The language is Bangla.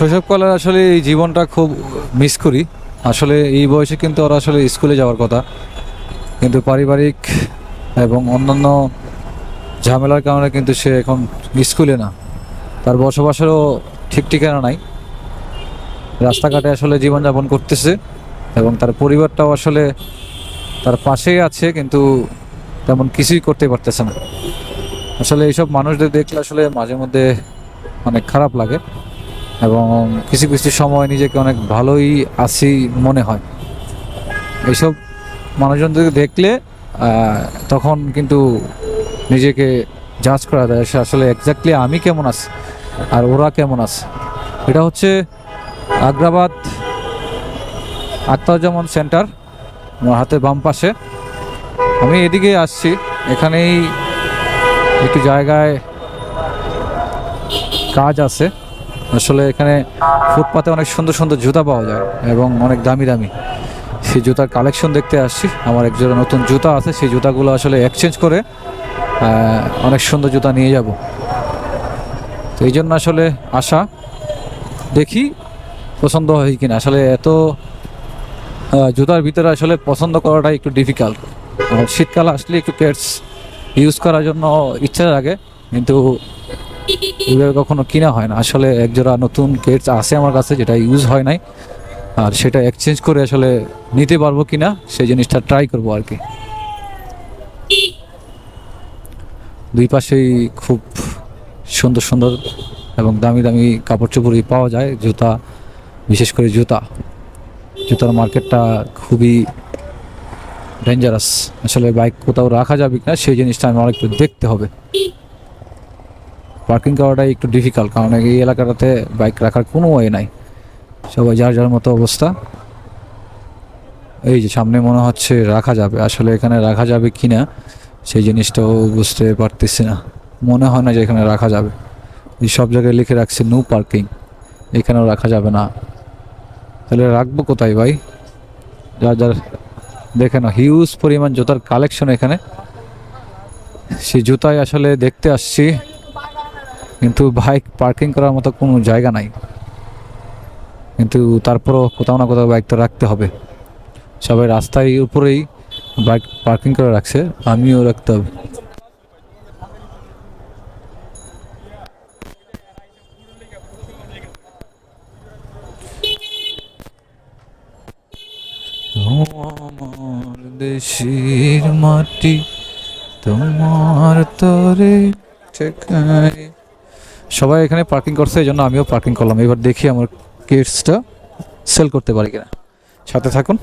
শৈশবকালের আসলে এই জীবনটা খুব মিস করি। আসলে এই বয়সে কিন্তু ওরা আসলে স্কুলে যাওয়ার কথা। কিন্তু পারিবারিক এবং অন্যান্য ঝামেলার কারণে কিন্তু সে এখন স্কুলে না। তার বসবাসেরও ঠিক ঠিকানা নাই। রাস্তাঘাটে আসলে জীবনযাপন করতেছে এবং তার পরিবারটাও আসলে তার পাশেই আছে কিন্তু তেমন কিছুই করতে পারতেছে না। আসলে এইসব মানুষদের দেখলে আসলে মাঝে মধ্যে অনেক খারাপ লাগে। এবং কিছু কিছু সময় নিজেকে অনেক ভালোই আছি মনে হয়। এইসব মানুষজনদেরকে দেখলে তখন কিন্তু নিজেকে জাজ করা যায় সে আসলে এক্স্যাক্টলি আমি কেমন আছি আর ওরা কেমন আছে। এটা হচ্ছে আগ্রাবাদ আক্তারুজ্জামান সেন্টার, আমার হাতে বাম পাশে। আমি এদিকে আসছি, এখানেই একটু জায়গায় কাজ আছে। আসলে এখানে ফুটপাতে অনেক সুন্দর সুন্দর জুতা পাওয়া যায় এবং অনেক দামি দামি। সেই জুতার কালেকশন দেখতে আসছি। আমার এক জোড়া নতুন জুতা আছে, সেই জুতাগুলো আসলে এক্সচেঞ্জ করে অনেক সুন্দর জুতা নিয়ে যাব। তো এই জন্য আসলে আশা দেখি পছন্দ হয় কিনা। আসলে এত জুতার ভিতরে আসলে পছন্দ করাটা একটু ডিফিকাল্ট শীতকাল আসলে একটু পেটস ইউজ করার জন্য ইচ্ছা লাগে, কিন্তু ওইভাবে কখনো কিনা হয় না। আসলে এক জোড়া নতুন কেটস আছে আমার কাছে যেটা ইউজ হয় নাই। আর সেটা এক্সচেঞ্জ করে আসলে নিতে পারব কিনা, সেই জিনিসটা ট্রাই করব আর কি। দুই পাশেই খুব সুন্দর সুন্দর এবং দামি দামি কাপড় চোপড়ই পাওয়া যায়। জুতা, বিশেষ করে জুতা। জুতার মার্কেটটা খুবই ডেঞ্জারাস আসলে বাইক কোথাও রাখা যাবে কিনা, সেই জিনিসটা আমার একটু দেখতে হবে। পার্কিং করাটাই একটু ডিফিকাল্ট কারণ এই এলাকাটাতে বাইক রাখার কোনো ওয়ে নাই। সবাই যার যার মতো অবস্থা। এই যে সামনে মনে হচ্ছে রাখা যাবে। আসলে এখানে রাখা যাবে কি না সেই জিনিসটাও বুঝতে পারতেছি না। মনে হয় না যে এখানে রাখা যাবে। এই সব জায়গায় লিখে রাখছে নো পার্কিং এখানেও রাখা যাবে না। তাহলে রাখব কোথায় ভাই? যার যার দেখে না হিউজ পরিমাণ জুতার কালেকশন এখানে। সেই জুতাই আসলে দেখতে আসছি। কিন্তু বাইক পার্কিং করার মতো কোনো জায়গা নাই। কিন্তু তারপরও কোথাও না কোথাও বাইক তো রাখতে হবে। সবাই রাস্তায় উপরেই বাইক পার্কিং করে রাখছে, আমিও রাখতে হবে। দেশের মাটি, তোমার তরে ঠেকায় সবাই এখানে পার্কিং করছে, এই জন্য আমিও পার্কিং করলাম। এবার দেখি আমার কিডসটা সেল করতে পারি কিনা। সাথে থাকুন।